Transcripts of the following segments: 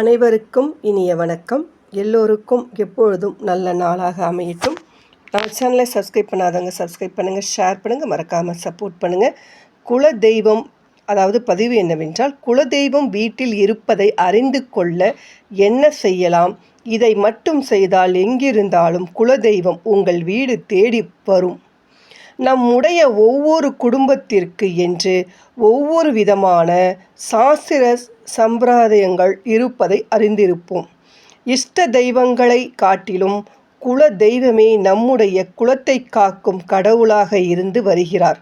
அனைவருக்கும் இனிய வணக்கம். எல்லோருக்கும் எப்பொழுதும் நல்ல நாளாக அமையட்டும். நம்ம சேனலை சப்ஸ்கிரைப் பண்ணாதவங்க சப்ஸ்கிரைப் பண்ணுங்கள் ஷேர் பண்ணுங்கள் மறக்காமல் சப்போர்ட் பண்ணுங்கள் குல தெய்வம் அதாவது பதிவு என்னவென்றால் குலதெய்வம் வீட்டில் இருப்பதை அறிந்து கொள்ள என்ன செய்யலாம்? இதை மட்டும் செய்தால் எங்கிருந்தாலும் குலதெய்வம் உங்கள் வீடு தேடி வரும். நம்முடைய ஒவ்வொரு குடும்பத்திற்கு என்று ஒவ்வொரு விதமான சாஸ்திர சம்பிரதாயங்கள் இருப்பதை அறிந்திருப்போம். இஷ்ட தெய்வங்களை காட்டிலும் குல தெய்வமே நம்முடைய குலத்தை காக்கும் கடவுளாக இருந்து வருகிறார்.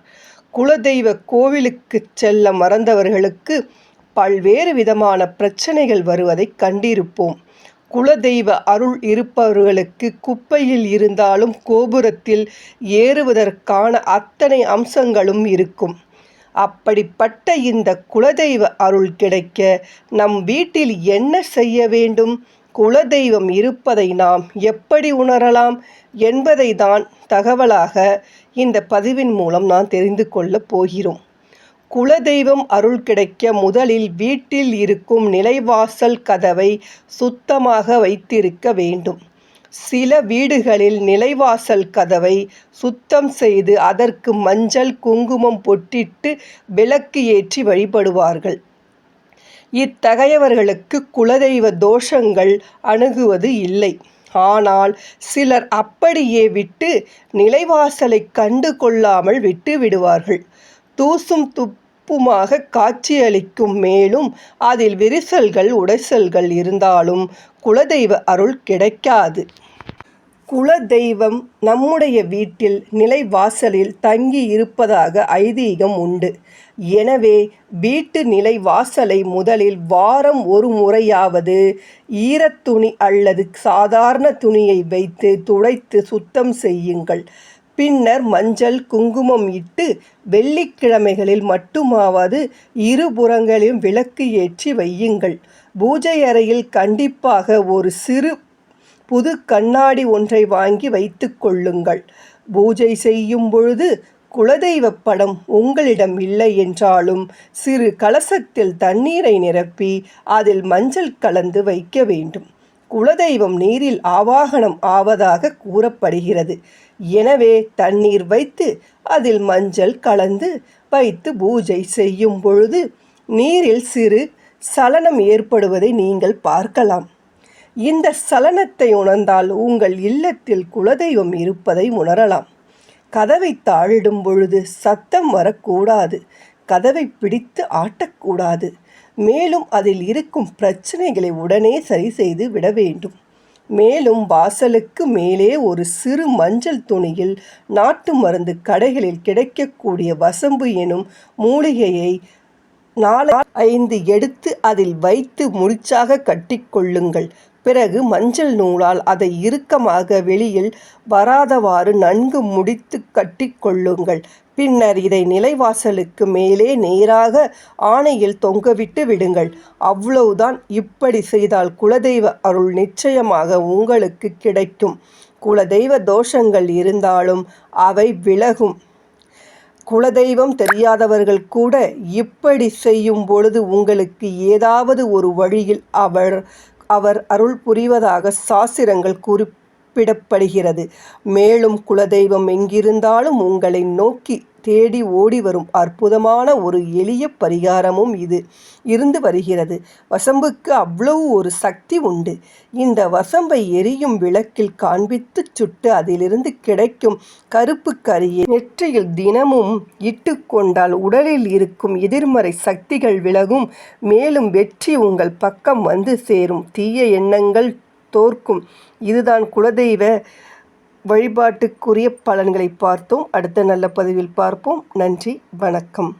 குலதெய்வ கோவிலுக்கு செல்ல மறந்தவர்களுக்கு பல்வேறு விதமான பிரச்சனைகள் வருவதை கண்டிருப்போம். குலதெய்வ அருள் இருப்பவர்களுக்கு குப்பையில் இருந்தாலும் கோபுரத்தில் ஏறுவதற்கான அத்தனை அம்சங்களும் இருக்கும். அப்படிப்பட்ட இந்த குலதெய்வ அருள் கிடைக்க நம் வீட்டில் என்ன செய்ய வேண்டும்? குலதெய்வம் இருப்பதை நாம் எப்படி உணரலாம் என்பதை தான் தகவலாக இந்த பதிவின் மூலம் நான் தெரிந்து கொள்ளப் போகிறோம். குலதெய்வம் அருள் கிடைக்க முதலில் வீட்டில் இருக்கும் நிலைவாசல் கதவை சுத்தமாக வைத்திருக்க வேண்டும். சில வீடுகளில் நிலைவாசல் கதவை சுத்தம் செய்து அதற்கு மஞ்சள் குங்குமம் பொட்டிட்டு விளக்கு ஏற்றி வழிபடுவார்கள். இத்தகையவர்களுக்கு குலதெய்வ தோஷங்கள் அணுகுவது இல்லை. ஆனால் சிலர் அப்படியே விட்டு நிலைவாசலை கண்டு கொள்ளாமல் விட்டு விடுவார்கள். தூசும் துப் உப்புமாக காட்சியளிக்கும் மேலும் அதில் விரிசல்கள் உடைசல்கள் இருந்தாலும் குலதெய்வ அருள் கிடைக்காது. குலதெய்வம் நம்முடைய வீட்டில் நிலைவாசலில் தங்கி இருப்பதாக ஐதீகம் உண்டு. எனவே வீட்டு நிலைவாசலை முதலில் வாரம் ஒரு முறையாவது ஈரத்துணி அல்லது சாதாரண துணியை வைத்து துடைத்து சுத்தம் செய்யுங்கள். பின்னர் மஞ்சள் குங்குமம் இட்டு வெள்ளிக்கிழமைகளில் மட்டுமாவது இருபுறங்களிலும் விளக்கு ஏற்றி வையுங்கள். பூஜை அறையில் கண்டிப்பாக ஒரு சிறு புது கண்ணாடி ஒன்றை வாங்கி வைத்து கொள்ளுங்கள். பூஜை செய்யும் பொழுது குலதெய்வ படம் உங்களிடம் இல்லை என்றாலும் சிறு கலசத்தில் தண்ணீரை நிரப்பி அதில் மஞ்சள் கலந்து வைக்க வேண்டும். குலதெய்வம் நீரில் ஆவாகனம் ஆவதாக கூறப்படுகிறது. எனவே தண்ணீர் வைத்து அதில் மஞ்சள் கலந்து வைத்து பூஜை செய்யும் பொழுது நீரில் சிறு சலனம் ஏற்படுவதை நீங்கள் பார்க்கலாம். இந்த சலனத்தை உணர்ந்தால் உங்கள் இல்லத்தில் குலதெய்வம் இருப்பதை உணரலாம். கதவை தாழிடும் பொழுது சத்தம் வரக்கூடாது. கதவை பிடித்து ஆட்டக்கூடாது. மேலும் அதில் இருக்கும் பிரச்சனைகளை உடனே சரி செய்து விட வேண்டும். மேலும் வாசலுக்கு மேலே ஒரு சிறு மஞ்சள் துணியில் நாட்டு மருந்து கடைகளில் கிடைக்கக்கூடிய வசம்பு எனும் மூலிகையை நாலு ஐந்து எடுத்து அதில் வைத்து முடிச்சாக கட்டிக்கொள்ளுங்கள் பிறகு மஞ்சள் நூலால் அதை இறுக்கமாக வெளியில் வராதவாறு நன்கு முடித்து கட்டிக்கொள்ளுங்கள் பின்னர் இதை நிலைவாசலுக்கு மேலே நேராக ஆணையில் தொங்கவிட்டு விடுங்கள். அவ்வளவுதான். இப்படி செய்தால் குலதெய்வ அருள் நிச்சயமாக உங்களுக்கு கிடைக்கும். குலதெய்வ தோஷங்கள் இருந்தாலும் அவை விலகும். குலதெய்வம் தெரியாதவர்கள் கூட இப்படி செய்யும் பொழுது உங்களுக்கு ஏதாவது ஒரு வழியில் அவர் அவர் அருள் புரிவதாக சாஸ்திரங்கள் கூறி குறிப்பிடப்படுகிறது மேலும் குலதெய்வம் எங்கிருந்தாலும் உங்களை நோக்கி தேடி ஓடி வரும் அற்புதமான ஒரு எளிய பரிகாரமும் இது. இருந்து வருகிறது. வசம்புக்கு அவ்வளவு ஒரு சக்தி உண்டு. இந்த வசம்பை எரியும் விளக்கில் காண்பித்து சுட்டு அதிலிருந்து கிடைக்கும் கருப்பு கரியை நெற்றியில் தினமும் இட்டு கொண்டால் உடலில் இருக்கும் எதிர்மறை சக்திகள் விலகும். மேலும் வெற்றி உங்கள் பக்கம் வந்து சேரும். தீய எண்ணங்கள் தோற்கும். இதுதான் குலதெய்வ வழிபாட்டுக்குரிய பலன்களை பார்த்தோம். அடுத்த நல்ல பதிவில் பார்ப்போம். நன்றி வணக்கம்.